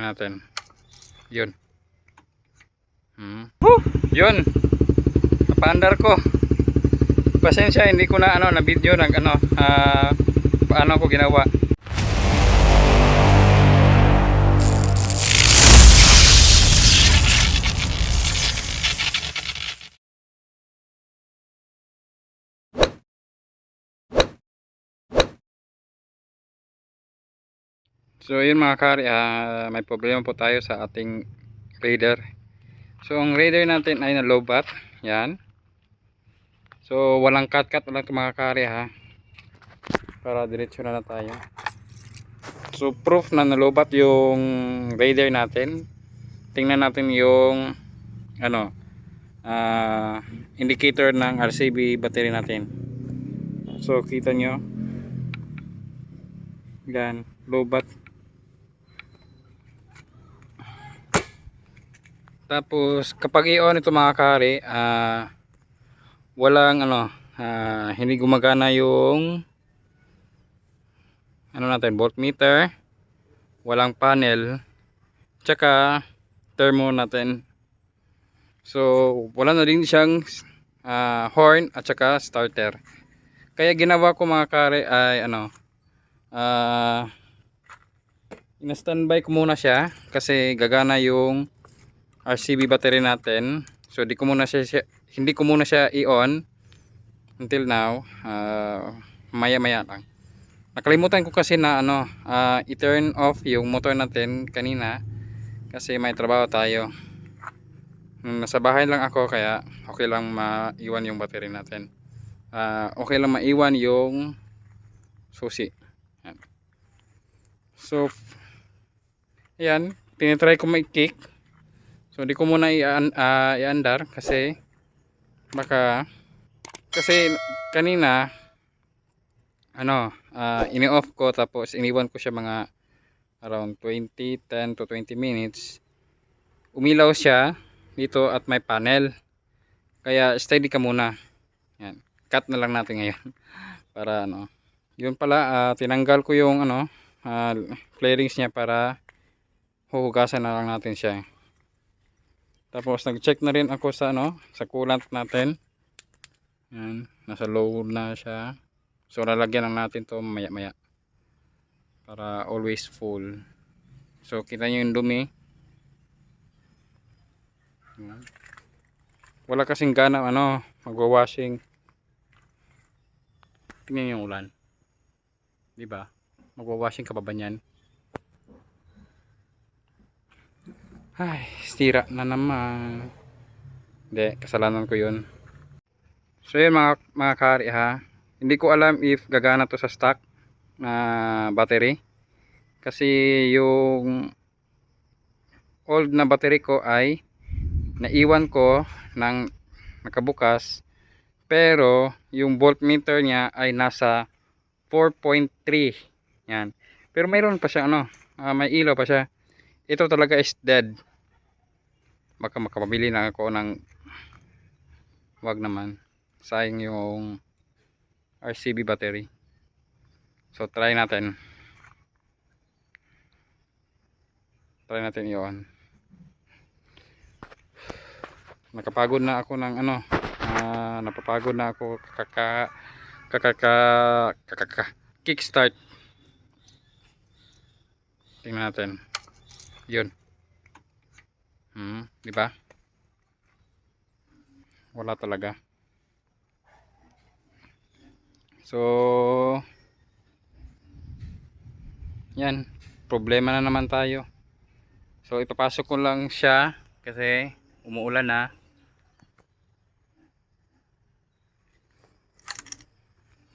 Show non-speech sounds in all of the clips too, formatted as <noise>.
natin. Yun. Hmm. Yun. Napaandar ko. Pasensya, hindi ko na ano na video nag ano ah, paano ko ginawa. So yun mga kari, ah, may problema po tayo sa ating raider. So ang raider natin ay na low bat. Yan. So walang cut cut walang mga kari ha. Para diretso na na tayo. So proof na nalobat yung raider natin. Tingnan natin yung ano ah, indicator ng RCB battery natin. So kita nyo. Yan, low bat. Tapos kapag i-on ito mga kare, ah walang ano, ah, hindi gumagana yung ano natin, voltmeter, walang panel, tsaka thermo natin. So wala na din siyang ah, horn at tsaka starter. Kaya ginawa ko mga kare ay ano, ah ina-standby ko muna siya kasi gagana yung RCB battery natin. So di ko muna siya, siya- hindi ko muna siya i-on until now. Ah, maya-maya lang. Nakalimutan ko kasi na ano, ah, i-turn off yung motor natin kanina kasi may trabaho tayo. Nung nasa bahay lang ako kaya okay lang maiwan yung battery natin. Ah, okay lang maiwan yung susi. Yan. So, ayan, tinitry ko may-kick. So di ko muna ian, iandar kasi baka kasi kanina ano ah, ini-off ko tapos iniwan ko siya mga around 20 10 to 20 minutes. Umilaw siya dito at may panel. Kaya steady ka muna. Yan. Cut na lang natin ngayon <laughs> para ano. Yun pala ah, tinanggal ko yung ano ah, flarings niya para huhugasan na lang natin siya tapos nag-check na rin ako sa ano, sa coolant natin. Yan, nasa low na siya. So lalagyan lang natin 'to maya-maya. Para always full. So kita niyo yung dumi. Yan. Wala kasing gana ano, magwa-washing. Tingnan niyo yung ulan. 'Di ba? Magwa-washing ka pa ba niyan? Ay, stira na naman. Hindi, kasalanan ko yun. So yun mga, mga kari ha. Hindi ko alam if gagana to sa stock na battery. Kasi yung old na battery ko ay naiwan ko ng nakabukas. Pero yung voltmeter niya ay nasa 4.3. Yan. Pero mayroon pa siya ano, ah, may ilaw pa siya. Ito talaga is dead baka makapabili na ako ng wag naman. Sayang yung RCB battery. So try natin. Try natin yun. Nakapagod na ako ng ano ah, napapagod na ako. Kaka kakaka kakaka kickstart. Tingnan natin. Yun Hmm, di ba? Wala talaga. So Yan, problema na naman tayo. So ipapasok ko lang siya kasi umuulan na.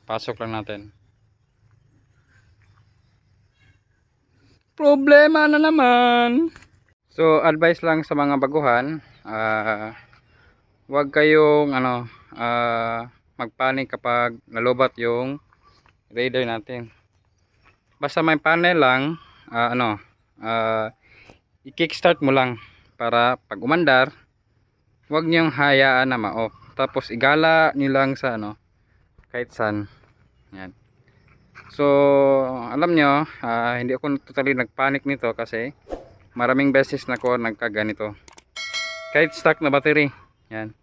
Pasok lang natin. Problema na naman. So advice lang sa mga baguhan, ah wag kayong ano, ah magpanik kapag nalobat yung radar natin. Basta may panel lang, ah, ano, ah i-kickstart mo lang para pag umandar, wag niyong hayaan na ma-off. Tapos igala niyo lang sa ano, kahit saan. Yan. So, alam nyo, ah, hindi ako totally nagpanik nito kasi maraming beses na ko nagkaganito. Kahit stock na battery. Yan.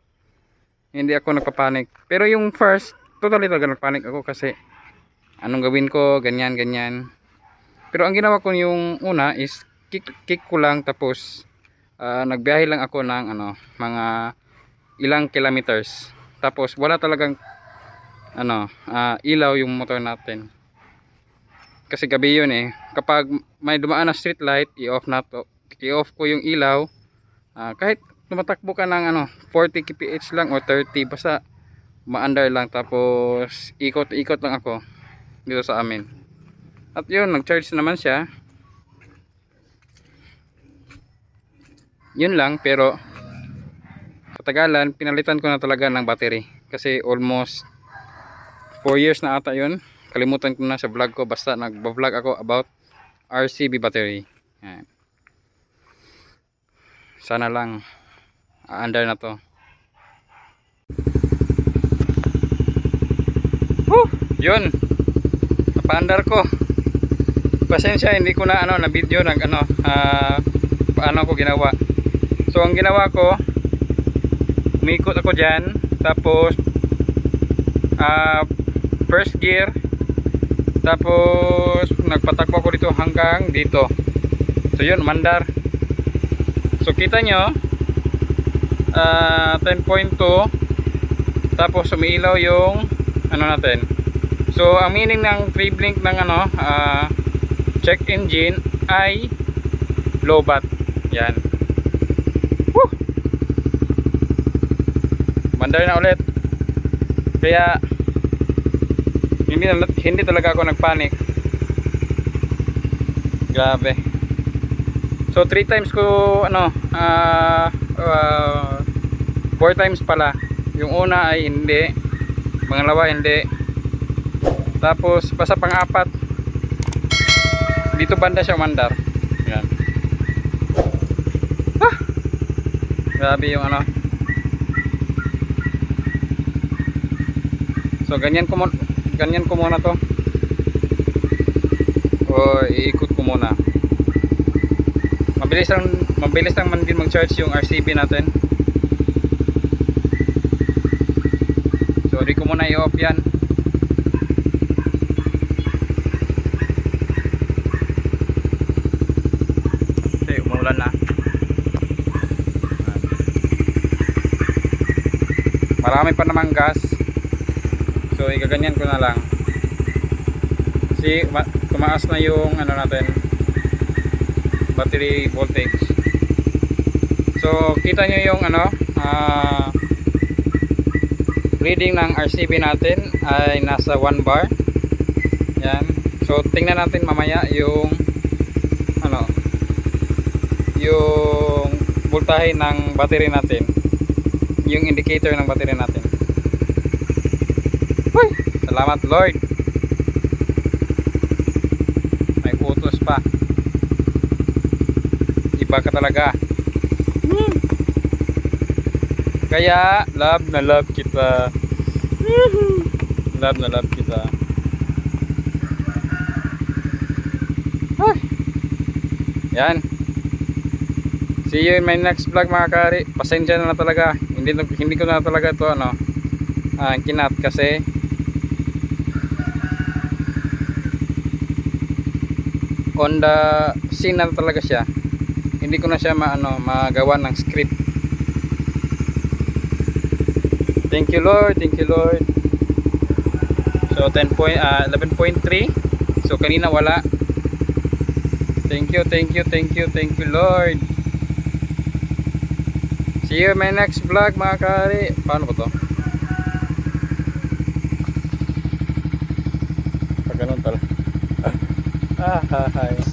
Hindi ako nagpapanik. Pero yung first, totally talaga nagpanik ako kasi anong gawin ko, ganyan, ganyan. Pero ang ginawa ko yung una is kick, kick ko lang tapos ah, nagbiyahe lang ako ng ano, mga ilang kilometers. Tapos wala talagang ano, ah, ilaw yung motor natin. Kasi gabi yun eh. Kapag may dumaan na street light, i-off na to. I-off ko yung ilaw. Ah, kahit tumatakbo ka ng ano, 40 kph lang or 30 basta maandar lang tapos ikot-ikot lang ako dito sa amin. At yun, nag-charge naman siya. Yun lang pero katagalan pinalitan ko na talaga ng battery kasi almost 4 years na ata yun kalimutan ko na sa vlog ko basta nagba-vlog ako about RCB battery. Yan. sana lang aandar na to. Woo! yun. Napaandar ko. Pasensya hindi ko na ano na video nag ano ah, paano ko ginawa. So ang ginawa ko umikot ako dyan tapos ah, first gear tapos nagpatakbo ako dito hanggang dito. So yun mandar. So kita nyo ah, 10.2 tapos umiilaw yung ano natin. So ang meaning ng 3 blink ng ano ah, check engine ay low bat. Yan. Woo! mandar na ulit. Kaya hindi, hindi talaga ako nagpanik grabe. So 3 times ko ano ah ah, 4 times pala. Yung una ay hindi. Pangalawa hindi. Tapos basta pang apat dito banda siya mandar. Yan. Ah! grabe yung ano. So ganyan ko ganyan ko muna to. O iikot ko muna. Mabilis lang mabilis lang man din mag charge yung RCB natin. So di ko muna i-off yan. Na. Marami pa namang gas so igaganyan ko na lang. Kasi ma- tumaas na yung ano natin battery voltage. So kita nyo yung ano ah, reading ng RCB natin ay nasa 1 bar. Yan. So tingnan natin mamaya yung ano yung voltahe ng battery natin. Yung indicator ng battery natin! Salamat Lord. May utos pa. Iba ka talaga. Kaya love na love kita. Love na love kita. Ay. yan. See you in my next vlog mga kari. Pasensya na, na talaga. Hindi, hindi ko na talaga to ano ah, kinat kasi on the scene na talaga siya. Hindi ko na siya maano magawa ng script. Thank you lord. Thank you lord. So 10 point, 11.3 so kanina wala. Thank you thank you thank you thank you lord. See you in my next vlog mga kari. Paano ba to pag ganun pala ah, ha, ha,